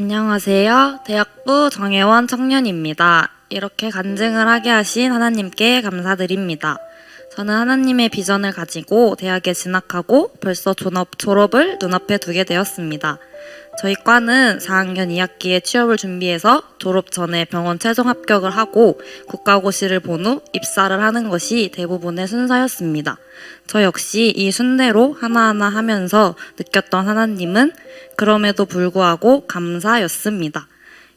안녕하세요. 대학부 정혜원 청년입니다. 이렇게 간증을 하게 하신 하나님께 감사드립니다. 저는 하나님의 비전을 가지고 대학에 진학하고 벌써 졸업, 졸업을 눈앞에 두게 되었습니다. 저희 과는 4학년 2학기에 취업을 준비해서 졸업 전에 병원 최종 합격을 하고 국가고시를 본 후 입사를 하는 것이 대부분의 순서였습니다. 저 역시 이 순대로 하나하나 하면서 느꼈던 하나님은 그럼에도 불구하고 감사였습니다.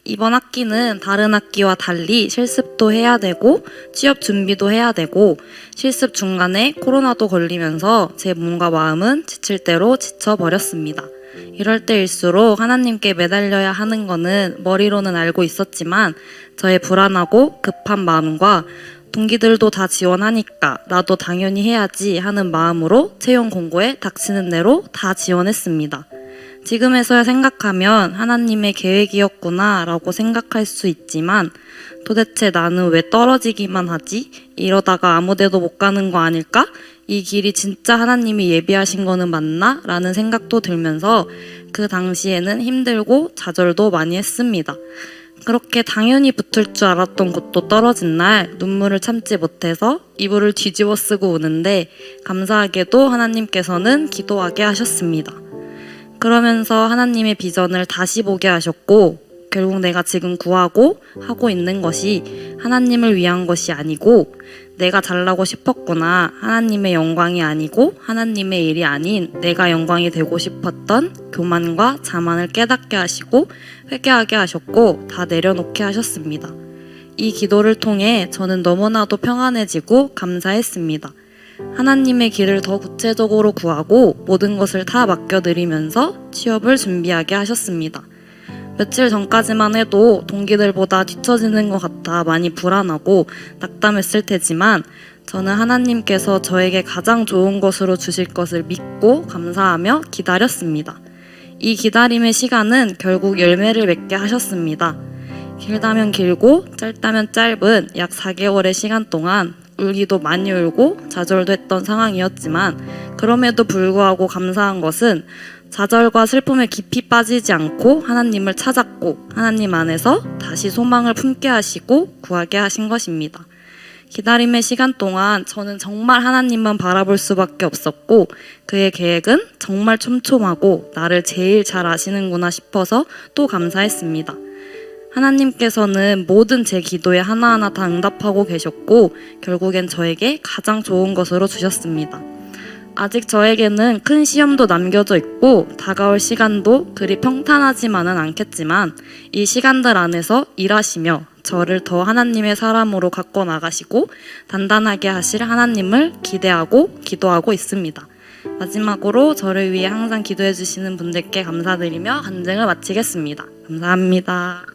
이번 학기는 다른 학기와 달리 실습도 해야 되고 취업 준비도 해야 되고 실습 중간에 코로나도 걸리면서 제 몸과 마음은 지칠 대로 지쳐버렸습니다. 이럴 때일수록 하나님께 매달려야 하는 거는 머리로는 알고 있었지만 저의 불안하고 급한 마음과 동기들도 다 지원하니까 나도 당연히 해야지 하는 마음으로 채용 공고에 닥치는 대로 다 지원했습니다. 지금에서야 생각하면 하나님의 계획이었구나 라고 생각할 수 있지만 도대체 나는 왜 떨어지기만 하지? 이러다가 아무 데도 못 가는 거 아닐까? 이 길이 진짜 하나님이 예비하신 거는 맞나? 라는 생각도 들면서 그 당시에는 힘들고 좌절도 많이 했습니다. 그렇게 당연히 붙을 줄 알았던 곳도 떨어진 날 눈물을 참지 못해서 이불을 뒤집어 쓰고 우는데 감사하게도 하나님께서는 기도하게 하셨습니다. 그러면서 하나님의 비전을 다시 보게 하셨고 결국 내가 지금 구하고 하고 있는 것이 하나님을 위한 것이 아니고 내가 잘나고 싶었구나 하나님의 영광이 아니고 하나님의 일이 아닌 내가 영광이 되고 싶었던 교만과 자만을 깨닫게 하시고 회개하게 하셨고 다 내려놓게 하셨습니다. 이 기도를 통해 저는 너무나도 평안해지고 감사했습니다. 하나님의 길을 더 구체적으로 구하고 모든 것을 다 맡겨드리면서 취업을 준비하게 하셨습니다. 며칠 전까지만 해도 동기들보다 뒤처지는 것 같아 많이 불안하고 낙담했을 테지만 저는 하나님께서 저에게 가장 좋은 것으로 주실 것을 믿고 감사하며 기다렸습니다. 이 기다림의 시간은 결국 열매를 맺게 하셨습니다. 길다면 길고 짧다면 짧은 약 4개월의 시간 동안 울기도 많이 울고 좌절도 했던 상황이었지만 그럼에도 불구하고 감사한 것은 좌절과 슬픔에 깊이 빠지지 않고 하나님을 찾았고 하나님 안에서 다시 소망을 품게 하시고 구하게 하신 것입니다. 기다림의 시간 동안 저는 정말 하나님만 바라볼 수밖에 없었고 그의 계획은 정말 촘촘하고 나를 제일 잘 아시는구나 싶어서 또 감사했습니다. 하나님께서는 모든 제 기도에 하나하나 다 응답하고 계셨고 결국엔 저에게 가장 좋은 것으로 주셨습니다. 아직 저에게는 큰 시험도 남겨져 있고 다가올 시간도 그리 평탄하지만은 않겠지만 이 시간들 안에서 일하시며 저를 더 하나님의 사람으로 갖고 나가시고 단단하게 하실 하나님을 기대하고 기도하고 있습니다. 마지막으로 저를 위해 항상 기도해 주시는 분들께 감사드리며 간증을 마치겠습니다. 감사합니다.